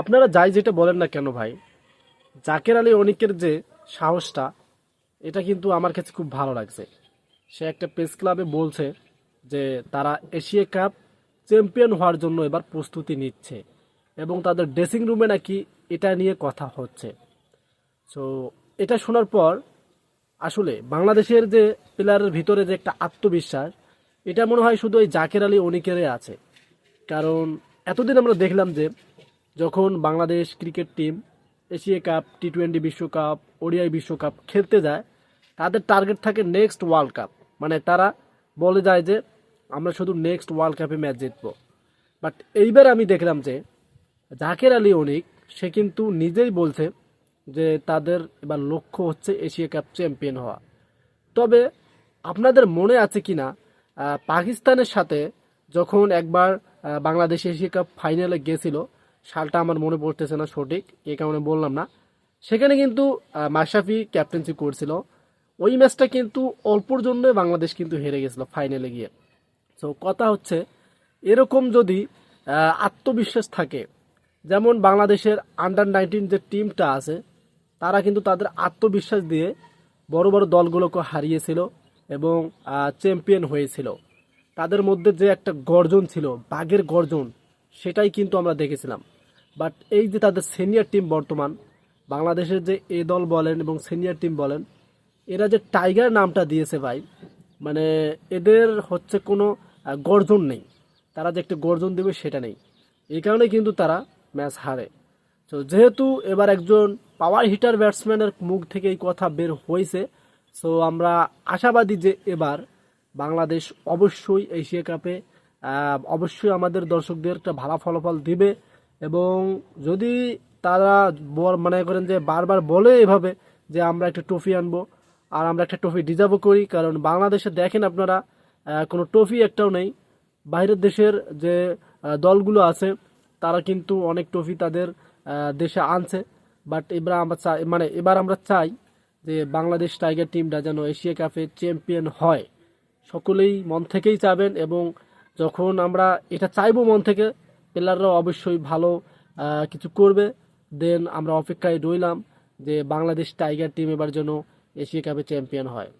আপনারা যাই যেটা বলেন না কেন ভাই, জাকের আলী অনিকের যে সাহসটা, এটা কিন্তু আমার কাছে খুব ভালো লাগছে। সে একটা প্রেস ক্লাবে বলছে যে তারা এশিয়া কাপ চ্যাম্পিয়ন হওয়ার জন্য এবার প্রস্তুতি নিচ্ছে এবং তাদের ড্রেসিং রুমে নাকি এটা নিয়ে কথা হচ্ছে। সো এটা শোনার পর আসলে বাংলাদেশের যে প্লেয়ারের ভিতরে যে একটা আত্মবিশ্বাস, এটা মনে হয় শুধু ওই জাকের আলী অনিকেরে আছে। কারণ এতদিন আমরা দেখলাম যে যখন Bangladesh cricket team Asia cup T twenty বিশ্বকাপ, ওডিআই বিশ্বকাপ খেলতে যায়, তাদের টার্গেট থাকে নেক্সট ওয়ার্ল্ড কাপ। মানে তারা বলে যায় যে, আমরা শুধু নেক্সট ওয়ার্ল্ড কাপে ম্যাচ জিতবো। বাট এইবার আমি দেখলাম যে, জাকের আলী অনিক, সে কিন্তু নিজেই বলছে যে, তাদের এবার লক্ষ্য হচ্ছে এশিয়া কাপ চ্যাম্পিয়ন হওয়া। তবে আপনাদের মনে আছে কি না পাকিস্তানের সাথে যখন একবার বাংলাদেশ এশিয়া কাপ ফাইনালে গেছিল সালটা আমার মনে পড়তেছে না সঠিক এই কারণে বললাম না। সেখানে কিন্তু আহ, মাশরাফি ক্যাপ্টেন্সি করছিল। ওই ম্যাচটা কিন্তু অল্পর জন্য বাংলাদেশ কিন্তু হেরে গেছিল ফাইনালে গিয়ে। তো কথা হচ্ছে এরকম যদি আত্মবিশ্বাস থাকে যেমন বাংলাদেশের আন্ডার নাইনটিন যে টিমটা আছে তারা কিন্তু তাদের আত্মবিশ্বাস দিয়ে বড় বড় দলগুলোকে হারিয়েছিল এবং চ্যাম্পিয়ন হয়েছিল। তাদের মধ্যে যে একটা গর্জন ছিল বাঘের গর্জন সেটাই কিন্তু আমরা দেখেছিলাম। বাট এই যে তাদের সিনিয়র টিম বর্তমান, বাংলাদেশের যে এ দল বলেন এবং সিনিয়র টিম বলেন, এরা যে টাইগার নামটা দিয়েছে ভাই মানে এদের হচ্ছে কোনো গর্জন নেই। তারা যে একটা গর্জন দেবে সেটা নেই। এই কারণে কিন্তু তারা ম্যাচ হারে। তো যেহেতু এবার একজন পাওয়ার হিটার ব্যাটসম্যানের মুখ থেকে এই কথা বের হয়েছে সো আমরা আশাবাদী যে এবার বাংলাদেশ অবশ্যই এশিয়া কাপে অবশ্যই আমাদের দর্শকদের একটা ভালো ফলাফল দিবে। এবং যদি তারা মনে করেন যে বারবার বলে এভাবে যে আমরা একটা ট্রফি আনব আর আমরা একটা ট্রফি ডিজার্ভও করি, কারণ বাংলাদেশে দেখেন আপনারা কোনো ট্রফি একটাও নেই। বাইরের দেশের যে দলগুলো আছে, তারা কিন্তু অনেক ট্রফি তাদের দেশে আনছে। বাট এবার আমরা চাই মানে এবার আমরা চাই যে বাংলাদেশ টাইগার টিমটা যেন এশিয়া কাপে চ্যাম্পিয়ন হয়। সকলেই মন থেকেই চাবেন এবং যখন আমরা এটা চাইব মন থেকে প্লেয়াররা অবশ্যই ভালো কিছু করবে। দেন আমরা অপেক্ষায় রইলাম যে বাংলাদেশ টাইগার টিম এবার যেন এশিয়া কাপে চ্যাম্পিয়ন হয়।